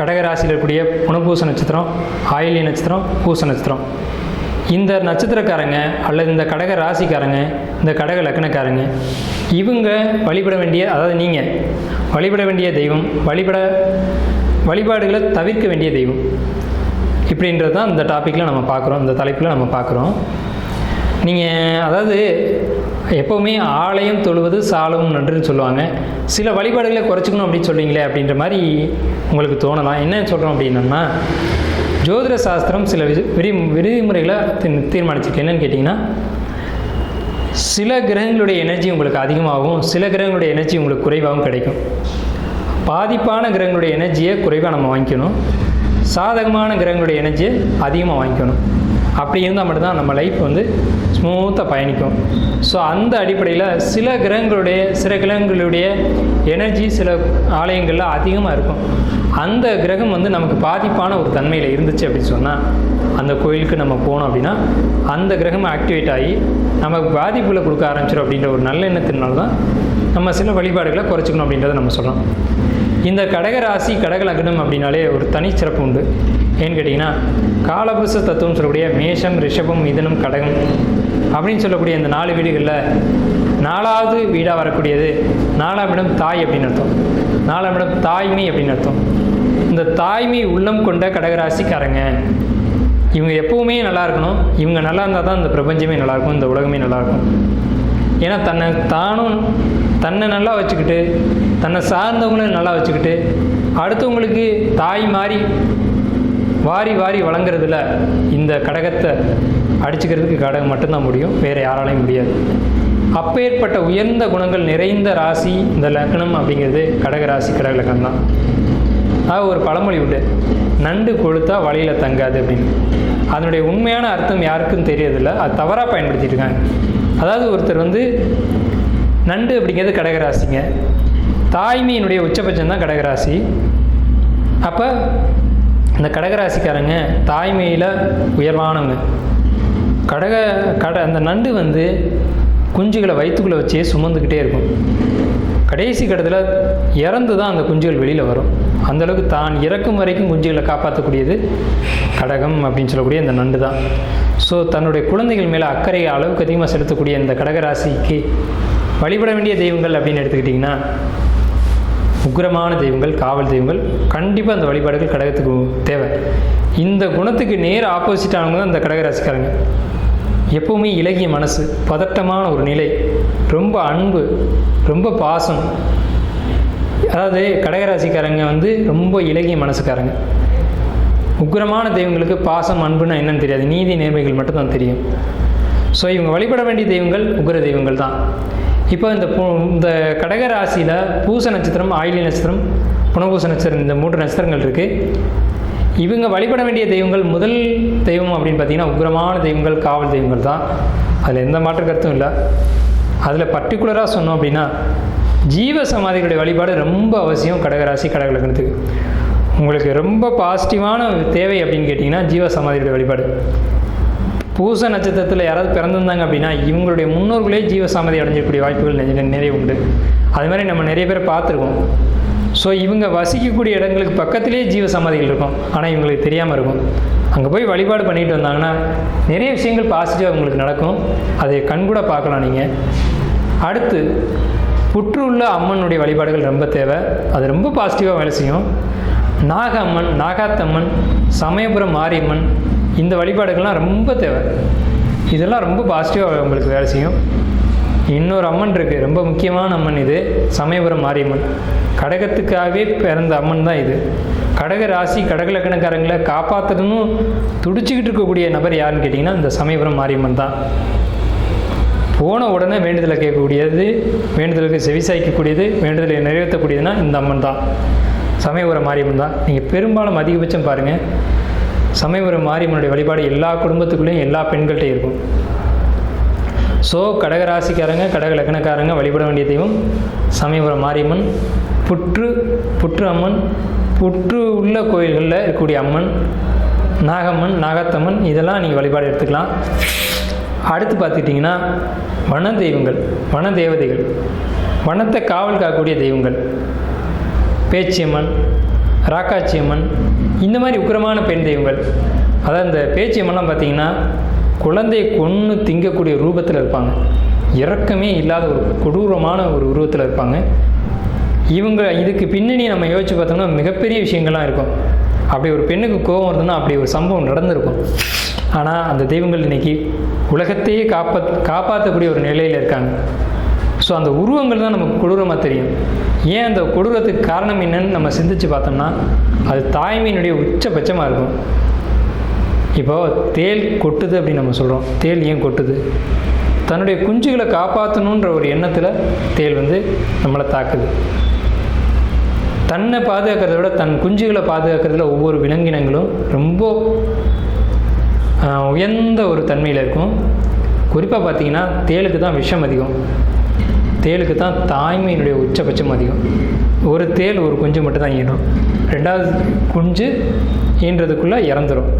கடக ராசியில் இருக்கக்கூடிய புனபூச நட்சத்திரம் ஆயிலி நட்சத்திரம் பூச நட்சத்திரம். இந்த நட்சத்திரக்காரங்க அல்லது இந்த கடக ராசிக்காரங்க இந்த கடக லக்னக்காரங்க இவங்க வழிபட வேண்டிய அதாவது நீங்கள் வழிபட வேண்டிய தெய்வம் வழிபட வழிபாடுகளை தவிர்க்க வேண்டிய தெய்வம். இப்படின்றது தான் இந்த டாப்பிக்கில் நம்ம பார்க்குறோம் இந்த தலைப்பில் நம்ம பார்க்குறோம். நீங்கள் அதாவது எப்போவுமே ஆலயம் தொழுவது சாலவும் நன்றுன்னு சொல்லுவாங்க. சில வழிபாடுகளை குறைச்சிக்கணும் அப்படின்னு சொல்கிறீங்களே அப்படின்ற மாதிரி உங்களுக்கு தோணலாம். என்ன சொல்கிறோம் அப்படின்னா ஜோதிட சாஸ்திரம் சில விதி விதிமுறைகளை தீ- தீர்மானிச்சிருக்கு. என்னன்னு கேட்டிங்கன்னா சில கிரகங்களுடைய எனர்ஜி உங்களுக்கு அதிகமாகவும் சில கிரகங்களுடைய எனர்ஜி உங்களுக்கு குறைவாகவும் கிடைக்கும். பாதிப்பான கிரகங்களுடைய எனர்ஜியை குறைவாக நம்ம வாங்கிக்கணும். சாதகமான கிரகங்களுடைய எனர்ஜியை அதிகமாக வாங்கிக்கணும். அப்படி இருந்தால் மட்டும்தான் நம்ம லைஃப் வந்து ஸ்மூத்தாக பயணிக்கும். ஸோ அந்த அடிப்படையில் சில கிரகங்களுடைய சில கிரகங்களுடைய எனர்ஜி சில ஆலயங்களில் அதிகமாக இருக்கும். அந்த கிரகம் வந்து நமக்கு பாதிப்பான ஒரு தன்மையில் இருந்துச்சு அப்படின்னு சொன்னால் அந்த கோயிலுக்கு நம்ம போனோம் அப்படின்னா அந்த கிரகம் ஆக்டிவேட் ஆகி நமக்கு பாதிப்புகளை கொடுக்க ஆரம்பிச்சிடும் அப்படின்ற ஒரு நல்ல எண்ணத்தினால தான் நம்ம சில வழிபாடுகளை குறைச்சிக்கணும் அப்படின்றத நம்ம சொல்கிறோம் இந்த கடக ராசி கடக லக்னம் அப்படின்னாலே ஒரு தனி சிறப்பு உண்டு. ஏன்னு கேட்டிங்கன்னா காலபுருஷ தத்துவம் சொல்லக்கூடிய மேஷம் ரிஷபம் மிதனம் கடகம் அப்படின்னு சொல்லக்கூடிய இந்த நாலு வீடுகளில் நாலாவது வீடாக வரக்கூடியது நாலாம் இடம் தாய் அப்படின்னு அர்த்தம். நாலாம் இடம் தாய்மை அப்படின்னு அர்த்தம். இந்த தாய்மை உள்ளம் கொண்ட கடகராசிக்காரங்க இவங்க எப்பவுமே நல்லா இருக்கணும். இவங்க நல்லா இருந்தால் தான் இந்த பிரபஞ்சமே நல்லாயிருக்கும் இந்த உலகமே நல்லாயிருக்கும் ஏன்னா தன்னை தானும் தன்னை நல்லா வச்சுக்கிட்டு தன்னை சார்ந்தவங்களும் நல்லா வச்சுக்கிட்டு அடுத்தவங்களுக்கு தாய் மாதிரி வாரி வாரி வழங்குறதுல இந்த கடகத்தை அடிச்சுக்கிறதுக்கு கடகம் மட்டும்தான் முடியும் வேறு யாராலையும் முடியாது. அப்பேற்பட்ட உயர்ந்த குணங்கள் நிறைந்த ராசி இந்த லக்னம் அப்படிங்கிறது கடக ராசி கடக லக்னம் தான். ஆக ஒரு பழமொழி உண்டு. நண்டு கொளுத்தா வழியில் தங்காது அப்படின்னு. அதனுடைய உண்மையான அர்த்தம் யாருக்கும் தெரியறதில்ல அது தவறாக பயன்படுத்திட்டு இருக்காங்க. அதாவது ஒருத்தர் வந்து நண்டு அப்படிங்கிறது கடகராசிங்க. தாய்மையினுடைய உச்சபட்சம் தான் கடகராசி. அப்போ இந்த கடகராசிக்காரங்க தாய்மையில் உயர்வானவங்க. கடக கட அந்த நண்டு வந்து குஞ்சுகளை வயிற்றுக்குள்ளே வச்சே சுமந்துக்கிட்டே இருக்கும். கடைசி கட்டத்தில் இறந்து தான் அந்த குஞ்சுகள் வெளியில் வரும். அந்தளவுக்கு தான் இறக்கும் வரைக்கும் குஞ்சுகளை காப்பாற்றக்கூடியது கடகம் அப்படின்னு சொல்லக்கூடிய இந்த நண்டு தான் ஸோ தன்னுடைய குழந்தைகள் மேலே அக்கறை அளவுக்கு அதிகமாக செலுத்தக்கூடிய இந்த கடகராசிக்கு வழிபட வேண்டிய தெய்வங்கள் அப்படின்னு எடுத்துக்கிட்டிங்கன்னா உக்கிரமான தெய்வங்கள் காவல் தெய்வங்கள் கண்டிப்பாக அந்த வழிபாடுகள் கடகத்துக்கு தேவை. இந்த குணத்துக்கு நேர் ஆப்போசிட்டானவங்க தான் இந்த கடகராசிக்காரங்க. எப்பவுமே இலகிய மனசு பதட்டமான ஒரு நிலை ரொம்ப அன்பு ரொம்ப பாசம். அதாவது கடகராசிக்காரங்க வந்து ரொம்ப இலகிய மனசுக்காரங்க. உக்கிரமான தெய்வங்களுக்கு பாசம் அன்புன்னா என்னன்னு தெரியாது. நீதி நேர்மைகள் மட்டும்தான் தெரியும். ஸோ இவங்க வழிபட வேண்டிய தெய்வங்கள் உக்கிர தெய்வங்கள் தான். இப்போ இந்த இந்த கடக ராசியில் பூச நட்சத்திரம் ஆயிலி நட்சத்திரம் புனபூச நட்சத்திரம் இந்த மூன்று நட்சத்திரங்கள் இருக்குது இவங்க வழிபட வேண்டிய தெய்வங்கள் முதல் தெய்வம் அப்படின்னு பார்த்தீங்கன்னா உக்கிரமான தெய்வங்கள் காவல் தெய்வங்கள் தான். அதில் எந்த மாற்று கருத்தும் இல்லை. அதில் பர்டிகுலராக சொன்னோம் அப்படின்னா ஜீவ சமாதிகளுடைய வழிபாடு ரொம்ப அவசியம் கடகராசி கடகலக்கணத்துக்கு உங்களுக்கு ரொம்ப பாசிட்டிவான தேவை அப்படின்னு கேட்டிங்கன்னா ஜீவ சமாதியுடைய வழிபாடு. பூச நட்சத்திரத்தில் யாராவது பிறந்திருந்தாங்க அப்படின்னா இவங்களுடைய முன்னோர்களே ஜீவசாமதி அடைஞ்சக்கூடிய வாய்ப்புகள் நிறைய நிறைய உண்டு. அது மாதிரி நம்ம நிறைய பேரை பார்த்துருக்கோம். ஸோ இவங்க வசிக்கக்கூடிய இடங்களுக்கு பக்கத்திலே ஜீவசமாதிகள் இருக்கும். ஆனால் இவங்களுக்கு தெரியாமல் இருக்கும். அங்கே போய் வழிபாடு பண்ணிட்டு வந்தாங்கன்னா நிறைய விஷயங்கள் பாசிட்டிவாக உங்களுக்கு நடக்கும். அதை கண்கூட பார்க்கலாம் நீங்கள் அடுத்து புற்றுள்ள அம்மனுடைய வழிபாடுகள் ரொம்ப தேவை. அது ரொம்ப பாசிட்டிவாக வேலை செய்யும். நாக அம்மன் நாகாத்தம்மன் சமயபுரம் மாரியம்மன் இந்த வழிபாடுகள்லாம் ரொம்ப தேவை. இதெல்லாம் ரொம்ப பாசிட்டிவாக உங்களுக்கு வேலை செய்யும். இன்னொரு அம்மன் இருக்குது ரொம்ப முக்கியமான அம்மன் இது. சமயபுரம் மாரியம்மன். கடகத்துக்காகவே பிறந்த அம்மன் தான் இது. கடக ராசி கடக லக்கணக்காரங்களை காப்பாற்றணும் துடிச்சிக்கிட்டு இருக்கக்கூடிய நபர் யாருன்னு கேட்டிங்கன்னா இந்த சமயபுரம் மாரியம்மன் தான். போன உடனே வேண்டுதலை கேட்கக்கூடியது வேண்டுதலுக்கு செவிசாய்க்கக்கூடியது வேண்டுதலை நிறைவேற்றக்கூடியதுன்னா இந்த அம்மன் தான். சமயபுரம் மாரியம்மன் தான். நீங்கள் பெரும்பாலும் அதிகபட்சம் பாருங்கள் சமயபுரம் மாரியம்மனுடைய வழிபாடு எல்லா குடும்பத்துக்குள்ளேயும் எல்லா பெண்கள்கிட்டையும் இருக்கும். ஸோ கடகராசிக்காரங்க கடக லக்னக்காரங்க வழிபட வேண்டிய தெய்வம் சமயபுரம் மாரியம்மன் புற்று புற்று அம்மன் புற்று உள்ள கோயில்களில் இருக்கக்கூடிய அம்மன் நாகம்மன் நாகத்தம்மன் இதெல்லாம் நீங்கள் வழிபாடு எடுத்துக்கலாம். அடுத்து பார்த்துக்கிட்டிங்கன்னா வன தெய்வங்கள் வன தேவதைகள் வனத்தை காவல் காக்கக்கூடிய தெய்வங்கள் பேச்சியம்மன் ராக்காச்சியம்மன் இந்த மாதிரி உக்கிரமான பெண் தெய்வங்கள். அதாவது இந்த பேச்சியம்மன்லாம் பார்த்தீங்கன்னா குழந்தையை கொன்று திங்கக்கூடிய ரூபத்தில் இருப்பாங்க. இறக்கமே இல்லாத ஒரு கொடூரமான ஒரு உருவத்தில் இருப்பாங்க. இவங்க இதுக்கு பின்னணி நம்ம யோசிச்சு பார்த்தோம்னா மிகப்பெரிய விஷயங்கள்லாம் இருக்கும். அப்படி ஒரு பெண்ணுக்கு கோபம் வருதுன்னா அப்படி ஒரு சம்பவம் நடந்திருக்கும். ஆனால் அந்த தெய்வங்கள் இன்னைக்கு உலகத்தையே காப்பா காப்பாற்றக்கூடிய ஒரு நிலையில் இருக்காங்க. ஸோ அந்த உருவங்கள் தான் நமக்கு கொடூரமாக தெரியும். ஏன் அந்த கொடூரத்துக்கு காரணம் என்னன்னு நம்ம சிந்திச்சு பார்த்தோம்னா அது தாய்மையினுடைய உச்சபட்சமாக இருக்கும். இப்போ தேல் கொட்டுது அப்படின்னு நம்ம சொல்கிறோம் தேல் ஏன் கொட்டுது? தன்னுடைய குஞ்சுகளை காப்பாற்றணுன்ற ஒரு எண்ணத்தில் தேல் வந்து நம்மளை தாக்குது. தன்னை பாதுகாக்கிறத விட தன் குஞ்சுகளை பாதுகாக்கிறதுல ஒவ்வொரு விலங்கினங்களும் ரொம்ப உயர்ந்த ஒரு தன்மையில் இருக்கும். குறிப்பாக பார்த்தீங்கன்னா தேளுக்கு தான் விஷம் அதிகம். தேளுக்கு தான் தாய்மையினுடைய உச்சபட்சம் அதிகம். ஒரு தேல் ஒரு குஞ்சு மட்டும் தான் ஈனும் ரெண்டாவது குஞ்சு ஈன்றதுக்குள்ளே இறந்துடும்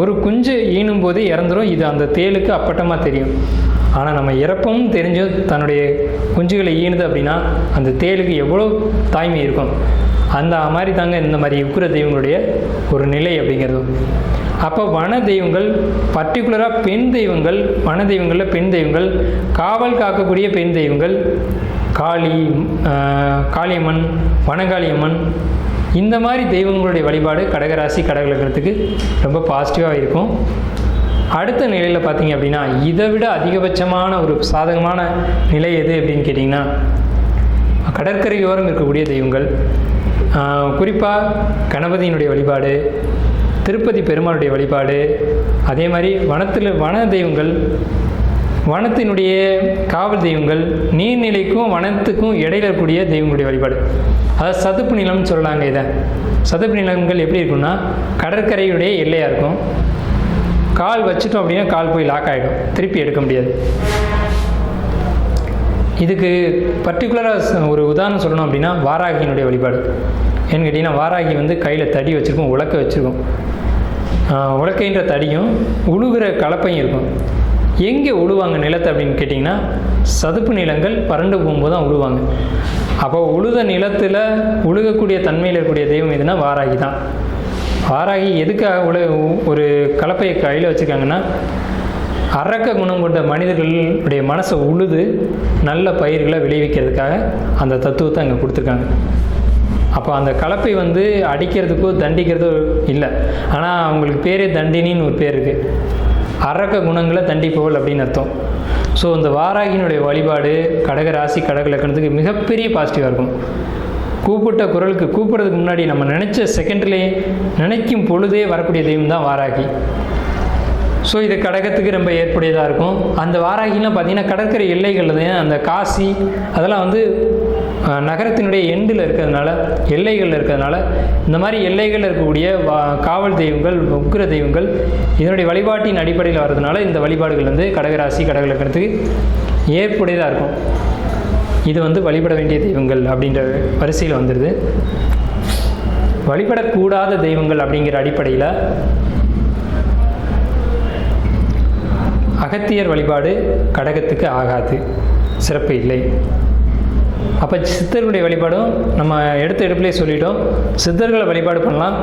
ஒரு குஞ்சு ஈனும் போது இறந்துரும். இது அந்த தேளுக்கு அப்பட்டமாக தெரியும். ஆனால் நம்ம இறப்பும் தெரிஞ்சு தன்னுடைய குஞ்சுகளை ஈனுது அப்படின்னா அந்த தேளுக்கு எவ்வளோ தாய்மை இருக்கும். அந்த மாதிரி தாங்க இந்த மாதிரி உக்கிர தெய்வங்களுடைய ஒரு நிலை அப்படிங்கிறது. அப்போ வன தெய்வங்கள் பர்டிகுலராக பெண் தெய்வங்கள் வன தெய்வங்களில் பெண் தெய்வங்கள் காவல் காக்கக்கூடிய பெண் தெய்வங்கள் காளி காளியம்மன் வனகாளியம்மன் இந்த மாதிரி தெய்வங்களுடைய வழிபாடு கடகராசி கடகலக்கிறதுக்கு ரொம்ப பாசிட்டிவாக இருக்கும். அடுத்த நிலையில் பார்த்தீங்க அப்படின்னா இதை விட அதிகபட்சமான ஒரு சாதகமான நிலை எது அப்படின்னு கேட்டிங்கன்னா கடற்கரையோரம் இருக்கக்கூடிய தெய்வங்கள். குறிப்பாக கணபதியினுடைய வழிபாடு திருப்பதி பெருமாளுடைய வழிபாடு அதே மாதிரி வனத்தில் வன தெய்வங்கள் வனத்தினுடைய காவல் தெய்வங்கள் நீர்நிலைக்கும் வனத்துக்கும் இடையில இருக்கக்கூடிய தெய்வங்களுடைய வழிபாடு. அதாவது சதுப்பு நிலம்னு சொல்லலாங்க இதை. சதுப்பு நிலங்கள் எப்படி இருக்கும்னா கடற்கரையுடைய எல்லையாக இருக்கும். கால் வச்சுட்டோம் அப்படின்னா கால் போய் லாக் ஆகிடும் திருப்பி எடுக்க முடியாது. இதுக்கு பர்டிகுலராக ஒரு உதாரணம் சொல்லணும் அப்படின்னா வாராகியினுடைய வழிபாடு. ஏன்னு கேட்டிங்கன்னா வாராகி வந்து கையில் தடி வச்சுருக்கும் உலக்க வச்சுருக்கும். உலக்கைன்ற தடியும் உழுகிற கலப்பையும் இருக்கும். எங்கே உழுவாங்க நிலத்தை அப்படின்னு கேட்டிங்கன்னா சதுப்பு நிலங்கள் பரண்டு போகும்போது தான் உழுவாங்க. அப்போ உழுத நிலத்தில் உழுகக்கூடிய தன்மையில் இருக்கக்கூடிய தெய்வம் எதுனா வாராகி தான். வாராகி எதுக்காக உழ ஒரு கலப்பையை கையில் வச்சுருக்காங்கன்னா அரக்க குணம் கொண்ட மனிதர்களுடைய மனசை உழுது நல்ல பயிர்களை விளைவிக்கிறதுக்காக அந்த தத்துவத்தை அங்கே கொடுத்துருக்காங்க. அப்போ அந்த கலப்பை வந்து அடிக்கிறதுக்கோ தண்டிக்கிறதோ இல்லை. ஆனால் அவங்களுக்கு பேரே தண்டினின்னு ஒரு பேர் இருக்குது அரக்க குணங்களை தண்டிப்பவள் அப்படின்னு அர்த்தம். ஸோ இந்த வாராகியினுடைய வழிபாடு கடக ராசி கடக லக்கணத்துக்கு மிகப்பெரிய பாசிட்டிவாக இருக்கும். கூப்பிட்ட குரலுக்கு கூப்பிட்றதுக்கு முன்னாடி நம்ம நினச்ச செகண்ட்லேயே நினைக்கும் பொழுதே வரக்கூடிய தெய்வம் தான் வாராகி. ஸோ இது கடகத்துக்கு ரொம்ப ஏற்புடையதாக இருக்கும். அந்த வாராகிலாம் பார்த்தீங்கன்னா கடற்கரை எல்லைகளில் தான் அந்த காசி அதெல்லாம் வந்து நகரத்தினுடைய எண்டில் இருக்கிறதுனால எல்லைகளில் இருக்கிறதுனால இந்த மாதிரி எல்லைகளில் இருக்கக்கூடிய வா காவல் தெய்வங்கள் உக்கிர தெய்வங்கள் இதனுடைய வழிபாட்டின் அடிப்படையில் வர்றதுனால இந்த வழிபாடுகள் வந்து கடகராசி கடகலக்கணத்துக்கு ஏற்புடையதாக இருக்கும். இது வந்து வழிபட வேண்டிய தெய்வங்கள் அப்படின்ற வரிசையில் வந்துடுது வழிபடக்கூடாத தெய்வங்கள் அப்படிங்கிற அடிப்படையில் அகத்தியர் வழிபாடு கடகத்துக்கு ஆகாது. சிறப்பு இல்லை. அப்போ சித்தர்களுடைய வழிபாடும் நம்ம எடுத்த எடுப்பிலே சொல்லிட்டோம். சித்தர்களை வழிபாடு பண்ணலாம்.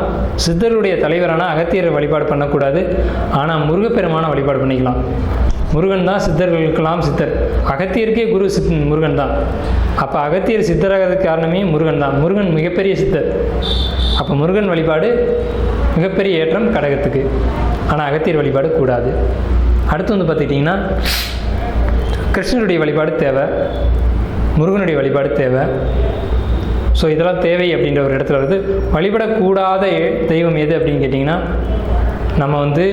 சித்தருடைய தலைவரான அகத்தியரை வழிபாடு பண்ணக்கூடாது. ஆனால் முருகப்பெருமான வழிபாடு பண்ணிக்கலாம். முருகன் தான் சித்தர்களுக்கெல்லாம் சித்தர். அகத்தியருக்கே குரு சித் முருகன் தான். அப்போ அகத்தியர் சித்தராகிறதுக்கு காரணமே முருகன் தான். முருகன் மிகப்பெரிய சித்தர். அப்போ முருகன் வழிபாடு மிகப்பெரிய ஏற்றம் கடகத்துக்கு. ஆனால் அகத்தியர் வழிபாடு கூடாது. அடுத்து வந்து பார்த்துக்கிட்டிங்கன்னா கிருஷ்ணருடைய வழிபாடு தேவை. முருகனுடைய வழிபாடு தேவை. ஸோ இதெல்லாம் தேவை அப்படின்ற ஒரு இடத்துல வருது. வழிபடக்கூடாத தெய்வம் எது அப்படின்னு கேட்டிங்கன்னா நம்ம வந்து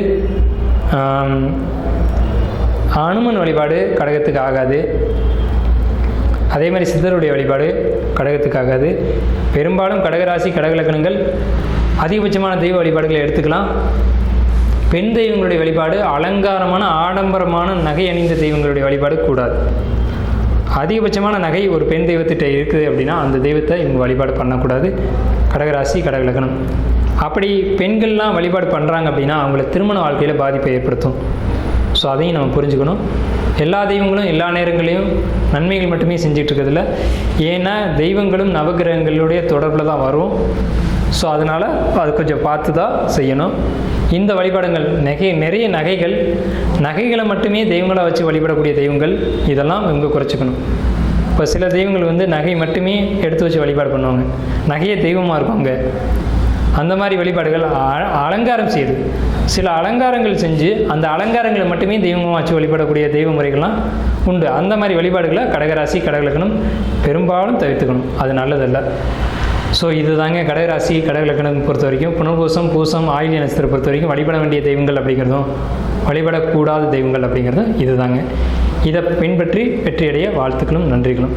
அனுமன் வழிபாடு கடகத்துக்கு ஆகாது. அதே மாதிரி சித்தருடைய வழிபாடு கடகத்துக்கு ஆகாது. பெரும்பாலும் கடகராசி கடகலக்கணங்கள் அதிகபட்சமான தெய்வ வழிபாடுகளை எடுத்துக்கலாம். பெண் தெய்வங்களுடைய வழிபாடு அலங்காரமான ஆடம்பரமான நகை அணிந்த தெய்வங்களுடைய வழிபாடு கூடாது. அதிகபட்சமான நகை ஒரு பெண் தெய்வத்திட்ட இருக்குது அப்படின்னா அந்த தெய்வத்தை இவங்க வழிபாடு பண்ணக்கூடாது. கடகராசி கடகலக்கணம் அப்படி பெண்கள்லாம் வழிபாடு பண்ணுறாங்க அப்படின்னா அவங்கள திருமண வாழ்க்கையில் பாதிப்பை ஏற்படுத்தும். ஸோ அதையும் நம்ம புரிஞ்சுக்கணும். எல்லா தெய்வங்களும் எல்லா நேரங்களையும் நன்மைகள் மட்டுமே செஞ்சுட்டு இருக்கிறதில்ல ஏன்னா தெய்வங்களும் நவகிரகங்களுடைய தொடர்பில் தான் வரும். ஸோ அதனால் அது கொஞ்சம் பார்த்து தான் செய்யணும். இந்த வழிபாடுங்கள் நகை நிறைய நகைகள் நகைகளை மட்டுமே தெய்வங்களாக வச்சு வழிபடக்கூடிய தெய்வங்கள் இதெல்லாம் இவங்க குறைச்சிக்கணும். இப்போ சில தெய்வங்கள் வந்து நகை மட்டுமே எடுத்து வச்சு வழிபாடு பண்ணுவாங்க. நகையே தெய்வமாக இருக்கும் அங்கே. அந்த மாதிரி வழிபாடுகள் அ- அலங்காரம் செய்யுது சில அலங்காரங்கள் செஞ்சு அந்த அலங்காரங்களை மட்டுமே தெய்வமாக வச்சு வழிபடக்கூடிய தெய்வ முறைகள்லாம் உண்டு. அந்த மாதிரி வழிபாடுகளை கடகராசி கடகலக்கணம் பெரும்பாலும் தவிர்த்துக்கணும். அது நல்லதல்ல. ஸோ இது தாங்க கடகராசி கடகலக்கணம் பொறுத்த வரைக்கும் புனர்பூசம் பூசம் ஆயுள் நட்சத்திரம் பொறுத்த வரைக்கும் வழிபட வேண்டிய தெய்வங்கள் அப்படிங்கிறதும் வழிபடக்கூடாத தெய்வங்கள் அப்படிங்கிறதும் இதுதாங்க. இதை பின்பற்றி வெற்றியடைய வாழ்த்துக்களும் நன்றிகளும்.